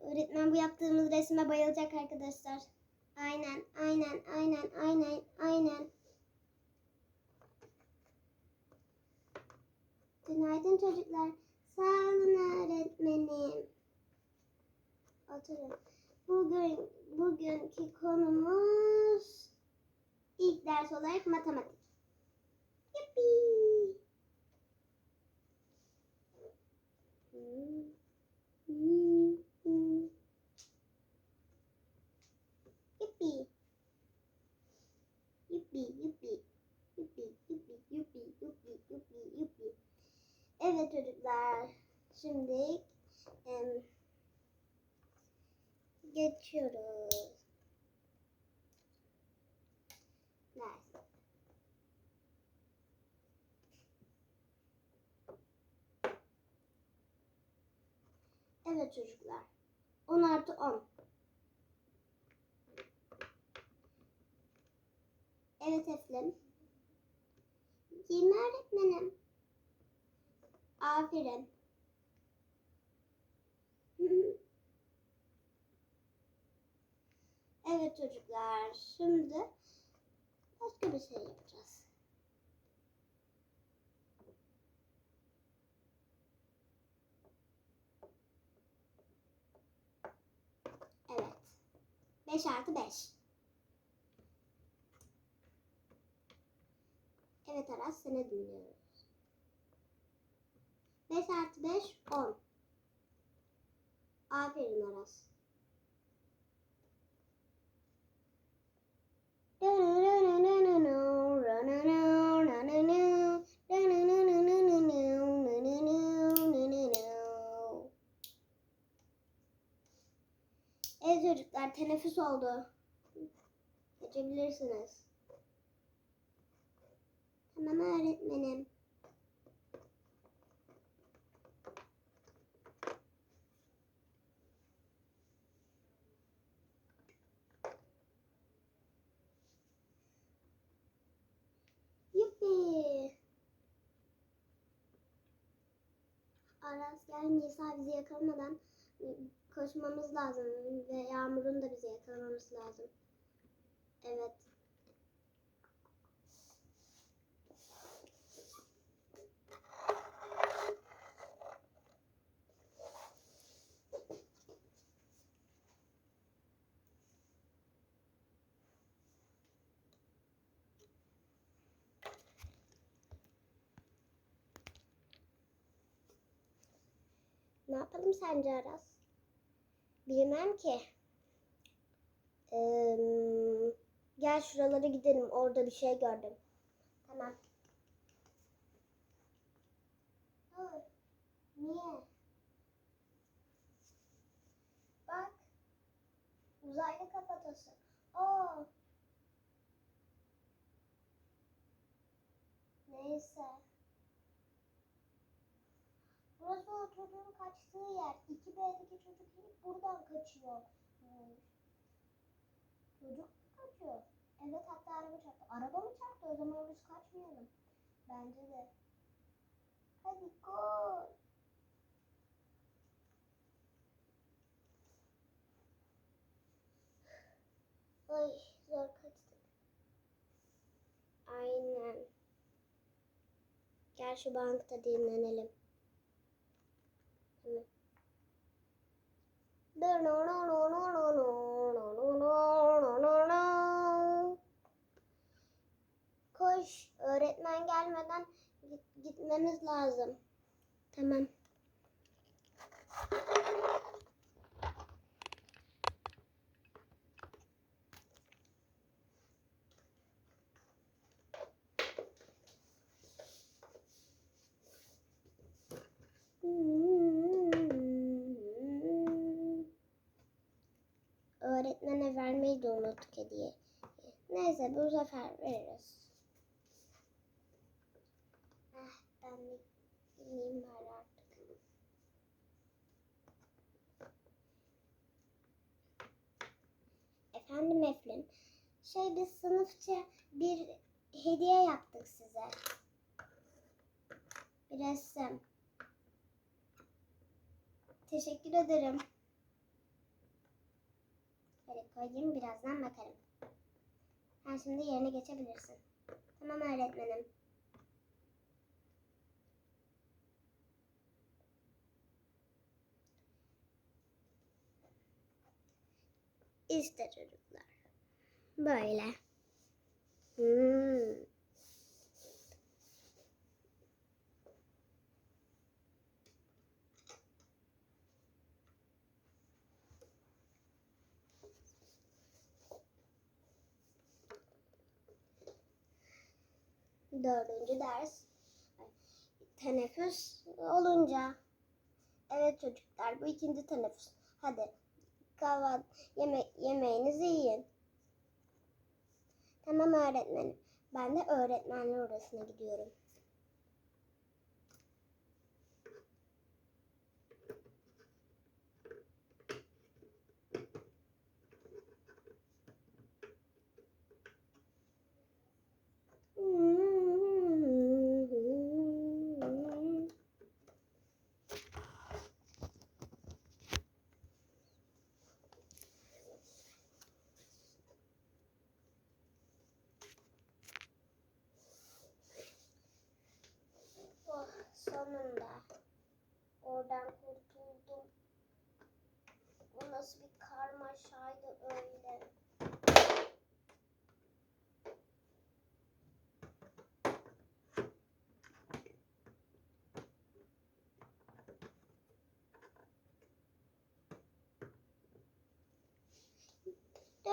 Öğretmen bu yaptığımız resme bayılacak arkadaşlar. Aynen, aynen, aynen, aynen, aynen. Günaydın çocuklar. Sağ olun öğretmenim. Oturun. Bugün bugünkü konumuz ilk ders olarak matematik. Yuppi. Hmm. Hmm. Hmm. Yuppi. Yuppi, yuppi. Yuppi, yuppi, yuppi, yuppi, yuppi, yuppi. Evet çocuklar. Şimdi em, geçiyoruz. Ders. Evet çocuklar. 10 artı 10. Evet Eflin. 20 öğretmenim. Aferin. Evet çocuklar. Şimdi başka bir şey yapacağız. Evet. 5 artı 5. Evet Aras seni dinliyoruz. 5 artı 5 10. Aferin Aras. Teneffüs oldu. Geçebilirsiniz. Tamam öğretmenim. Yuppi. Aras gel Nisa bizi yakalamadan koşmamız lazım ve Yağmur'un da bizi yakalaması lazım. Evet. Ne yapalım sence Aras? Bilmem ki. Ee, gel şuralara gidelim. Orada bir şey gördüm. Tamam. Dur. Niye? Bak. Uzaylı kafatası. Oo. Neyse. Burası o çocuğun kaçtığı yer. 2B'deki çocuk hep buradan kaçıyor. Hmm. Çocuk kaçıyor? Evet hatta araba çarptı. Araba mı çarptı? O zaman biz kaçmayalım. Bence de. Hadi koş. Ay zor kaçtık. Aynen. Gel şu bankta dinlenelim. Koş, öğretmen gelmeden git- gitmemiz lazım. Tamam. Hediye. Neyse bu sefer veririz. Ah, ben bir ineyim bari artık. Efendim Eflin. Şey biz sınıfça bir hediye yaptık size. Bir resim. Teşekkür ederim. Böyle koyayım birazdan bakarım. Sen şimdi yerine geçebilirsin. Tamam öğretmenim. İşte çocuklar. Böyle. Hmm. Dördüncü ders. Teneffüs olunca. Evet çocuklar bu ikinci teneffüs. Hadi kahvaltı yeme yemeğinizi yiyin. Tamam öğretmenim. Ben de öğretmenler odasına gidiyorum. Oh, sonunda. Oradan kurtuldum. Bu nasıl bir karmaşaydı öyle.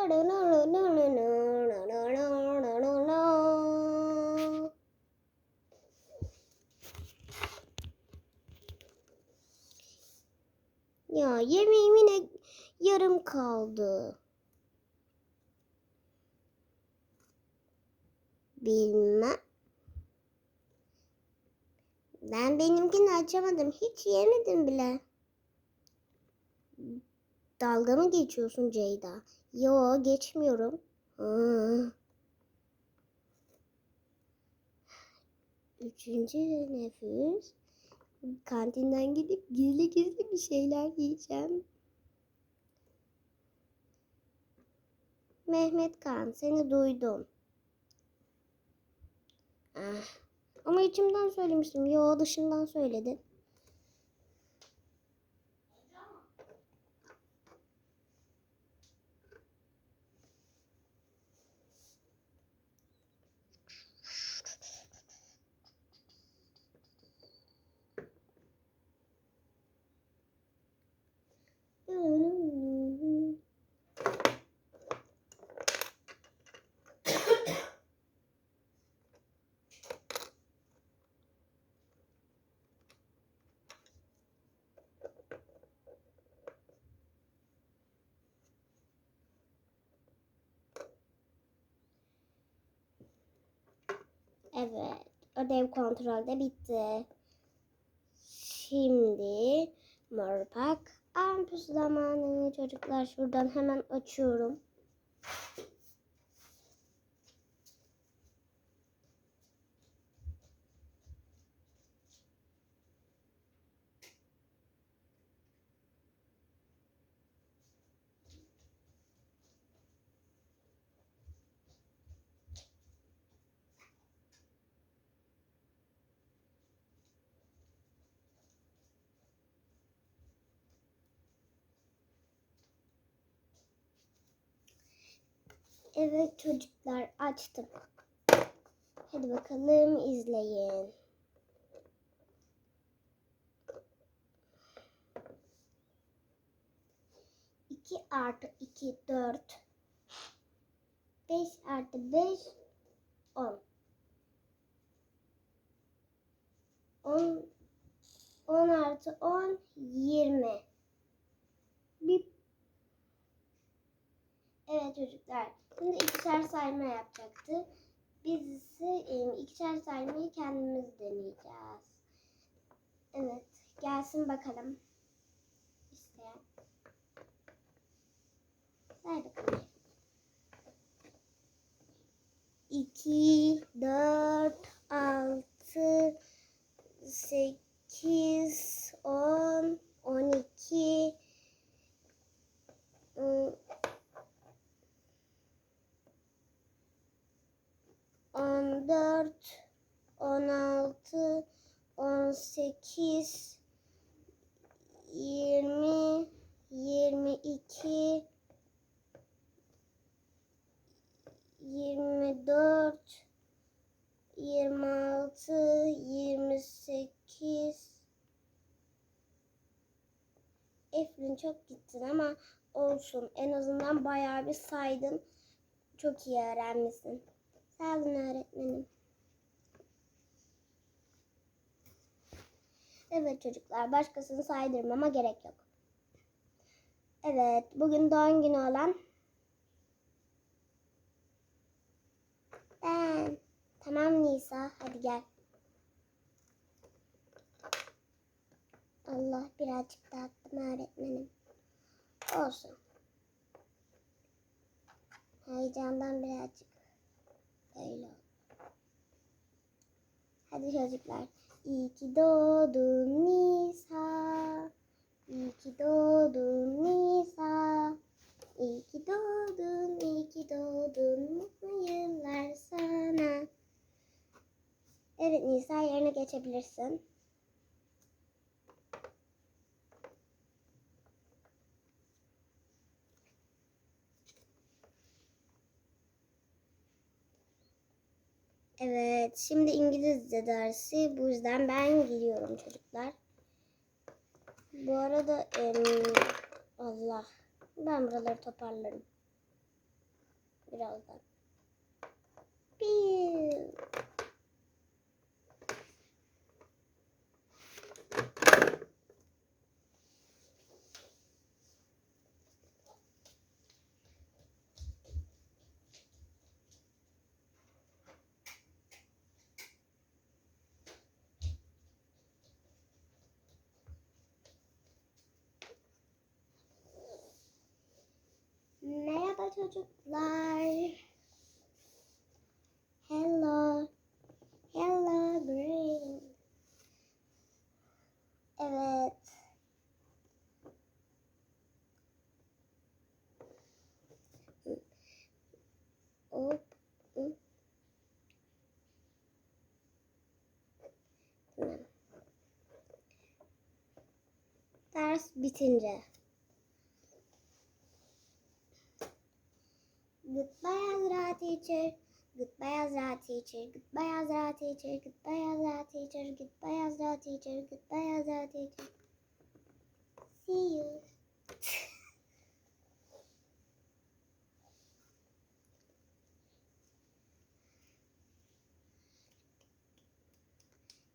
Ya yemeğim yine yarım kaldı. Bilmem. Ben benimkini açamadım. Hiç yemedim bile. Dalga mı geçiyorsun Ceyda? Yo geçmiyorum. Aa. Üçüncü nefis. Kantinden gidip gizli gizli bir şeyler yiyeceğim. Mehmet Kan seni duydum. Ah. Ama içimden söylemiştim. Yo dışından söyledin. Evet. Ödev kontrolde bitti. Şimdi morpak ampus zamanı çocuklar. Şuradan hemen açıyorum. Evet çocuklar açtım. Hadi bakalım izleyin. İki artı iki dört. Beş artı beş on. On, on artı on yirmi. Bir Evet çocuklar. Şimdi ikişer sayma yapacaktı. Biz ise e, ikişer saymayı kendimiz deneyeceğiz. Evet. Gelsin bakalım. İsteyen. Say bakalım. 2, 4, 6, 8, 10, 12, 14, 16, 18, 20, 22, 24, 26, 28. Eflin çok gittin ama olsun. En azından bayağı bir saydın. Çok iyi öğrenmişsin. Sağ olun öğretmenim. Evet çocuklar başkasını saydırmama gerek yok. Evet bugün doğum günü olan ben. Tamam Nisa hadi gel. Allah birazcık dağıttım öğretmenim. Olsun. Heyecandan birazcık öyle. Hadi çocuklar. İyi ki doğdun Nisa. İyi ki doğdun Nisa. İyi ki doğdun, iyi ki doğdun. Mutlu yıllar sana. Evet Nisa yerine geçebilirsin. Evet, şimdi İngilizce dersi. Bu yüzden ben gidiyorum çocuklar. Bu arada em, Allah, ben buraları toparlarım. Birazdan. Bir. Çocuklar. Hello. Hello Green. Evet. Hop. Goodbye Azra teacher. Goodbye Azra teacher. Goodbye Azra teacher. Goodbye Azra teacher. Goodbye Azra teacher. Goodbye Azra teacher. See you.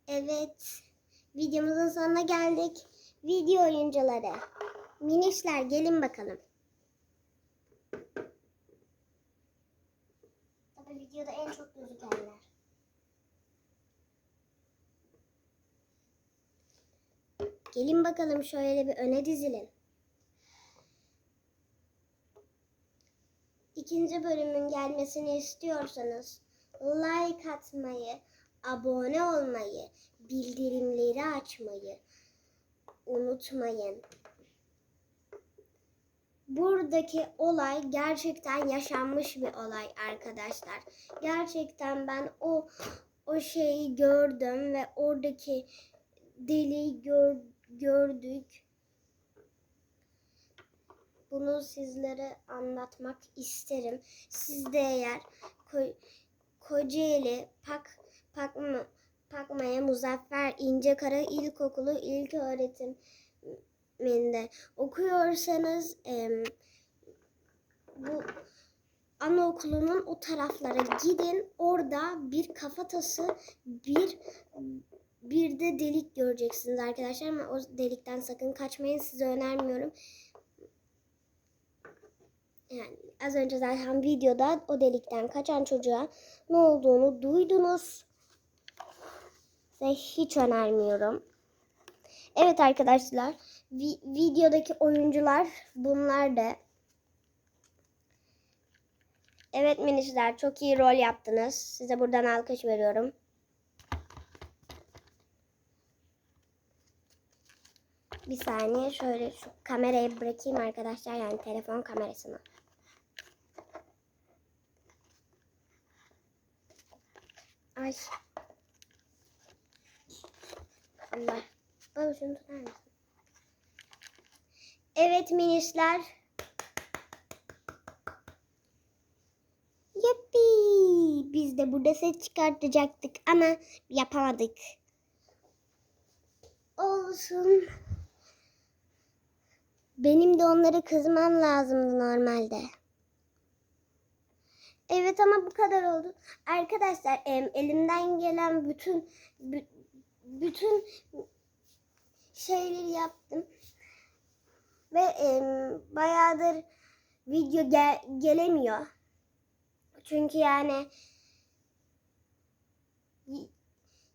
Evet. Videomuzun sonuna geldik. Video oyuncuları. Minişler gelin bakalım. Tabii videoda en çok gözükenler. Gelin bakalım şöyle bir öne dizilin. İkinci bölümün gelmesini istiyorsanız like atmayı, abone olmayı, bildirimleri açmayı unutmayın. Buradaki olay gerçekten yaşanmış bir olay arkadaşlar. Gerçekten ben o o şeyi gördüm ve oradaki deliği gör, gördük. Bunu sizlere anlatmak isterim. Siz de eğer Ko- Kocaeli Pak Pakma Pakmaya Muzaffer İncekara İlkokulu İlk Öğretiminde okuyorsanız em, bu anaokulunun o taraflara gidin. Orada bir kafatası, bir bir de delik göreceksiniz arkadaşlar ama o delikten sakın kaçmayın. Size önermiyorum. Yani az önce zaten videoda o delikten kaçan çocuğa ne olduğunu duydunuz. Size hiç önermiyorum. Evet arkadaşlar, vi- videodaki oyuncular bunlar da. Evet minisler çok iyi rol yaptınız. Size buradan alkış veriyorum. Bir saniye şöyle şu kamerayı bırakayım arkadaşlar yani telefon kamerasını. Ay. Allah. Baba şunu tutar mısın? Evet minisler. Yuppi. Biz de burada ses çıkartacaktık ama yapamadık. Olsun. Benim de onlara kızmam lazımdı normalde. Evet ama bu kadar oldu. Arkadaşlar elimden gelen bütün bü- bütün şeyleri yaptım. Ve em, bayağıdır video gel- gelemiyor. Çünkü yani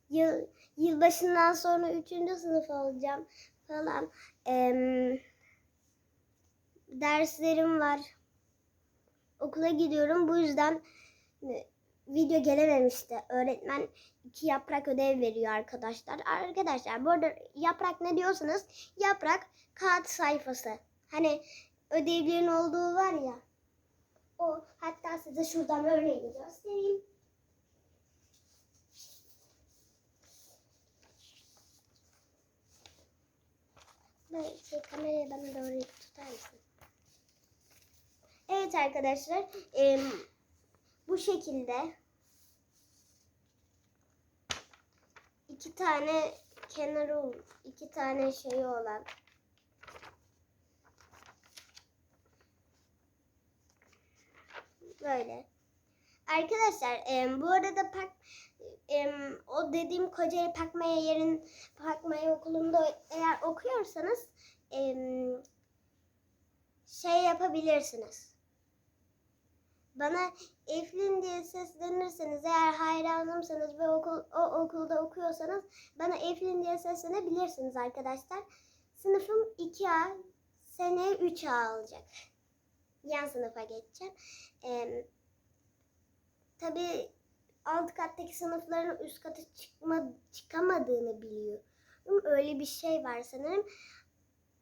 yıl yılbaşından sonra üçüncü sınıf olacağım falan. Em, derslerim var. Okula gidiyorum. Bu yüzden e, video gelememişti. Öğretmen iki yaprak ödev veriyor arkadaşlar. Arkadaşlar bu arada yaprak ne diyorsanız yaprak kağıt sayfası. Hani ödevlerin olduğu var ya. O hatta size şuradan örneğini göstereyim. Böyle şey, kamerayı bana doğru tutar mısın? Evet arkadaşlar. em, bu şekilde iki tane kenarı iki tane şeyi olan böyle. Arkadaşlar em, bu arada pak em, o dediğim Kocaeli Pakmaya yerin Pakmaya okulunda eğer okuyorsanız em, şey yapabilirsiniz. Bana Eflin diye seslenirseniz eğer hayranımsanız ve okul, o okulda okuyorsanız bana Eflin diye seslenebilirsiniz arkadaşlar. Sınıfım 2A, seneye 3A olacak. Yan sınıfa geçeceğim. Ee, tabii alt kattaki sınıfların üst kata çıkma, çıkamadığını biliyorum. Öyle bir şey var sanırım.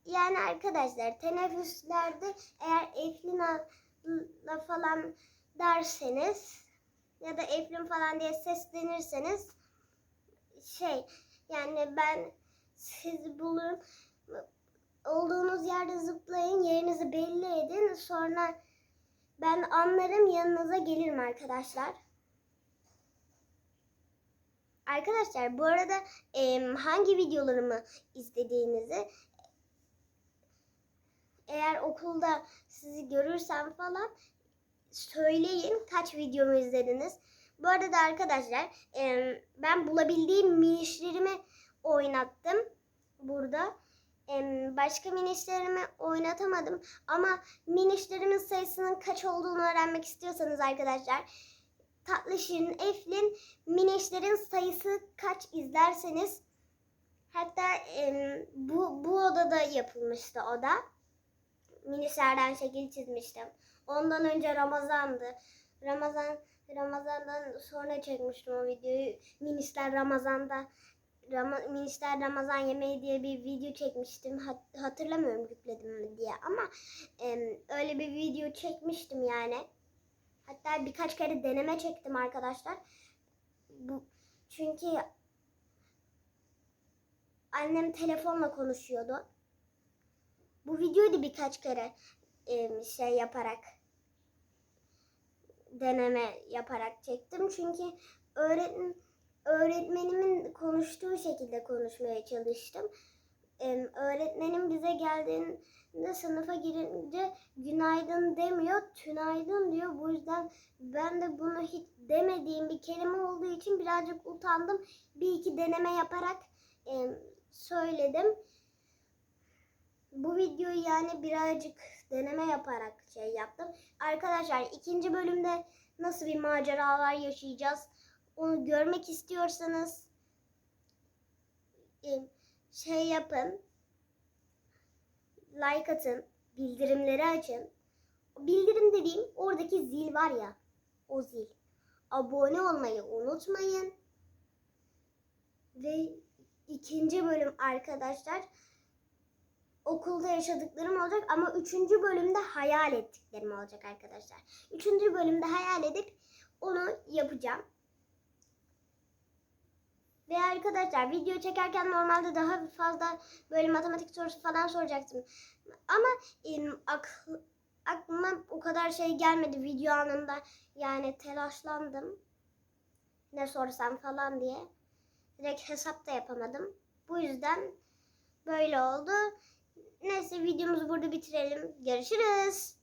Yani arkadaşlar teneffüslerde eğer Eflin'la falan derseniz ya da Eflin falan diye seslenirseniz şey yani ben sizi bulurum olduğunuz yerde zıplayın yerinizi belli edin sonra ben anlarım yanınıza gelirim arkadaşlar. Arkadaşlar bu arada em, hangi videolarımı izlediğinizi eğer okulda sizi görürsem falan söyleyin kaç videomu izlediniz. Bu arada arkadaşlar ben bulabildiğim minişlerimi oynattım burada. Başka minişlerimi oynatamadım ama minişlerimin sayısının kaç olduğunu öğrenmek istiyorsanız arkadaşlar Tatlı Eflin minişlerin sayısı kaç izlerseniz hatta bu, bu odada yapılmıştı o da minişlerden şekil çizmiştim. Ondan önce Ramazan'dı. Ramazan Ramazan'dan sonra çekmiştim o videoyu. Minişler Ramazan'da Rama, Minişler Ramazan yemeği diye bir video çekmiştim. Hat- hatırlamıyorum yükledim mi diye ama em, öyle bir video çekmiştim yani. Hatta birkaç kere deneme çektim arkadaşlar. Bu çünkü annem telefonla konuşuyordu. Bu videoyu da birkaç kere şey yaparak deneme yaparak çektim. Çünkü öğretmen öğretmenimin konuştuğu şekilde konuşmaya çalıştım. Öğretmenim bize geldiğinde sınıfa girince günaydın demiyor, tünaydın diyor. Bu yüzden ben de bunu hiç demediğim bir kelime olduğu için birazcık utandım. Bir iki deneme yaparak söyledim. Bu videoyu yani birazcık deneme yaparak şey yaptım. Arkadaşlar ikinci bölümde nasıl bir maceralar yaşayacağız onu görmek istiyorsanız e, şey yapın. Like atın. Bildirimleri açın. Bildirim dediğim oradaki zil var ya. o zil. Abone olmayı unutmayın. Ve ikinci bölüm arkadaşlar okulda yaşadıklarım olacak ama üçüncü bölümde hayal ettiklerim olacak arkadaşlar. Üçüncü bölümde hayal edip onu yapacağım. Ve arkadaşlar video çekerken normalde daha fazla böyle matematik sorusu falan soracaktım. Ama em, akl, aklıma o kadar şey gelmedi video anında. Yani telaşlandım. Ne sorsam falan diye. Direkt hesap da yapamadım. Bu yüzden böyle oldu. Neyse videomuzu burada bitirelim. Görüşürüz.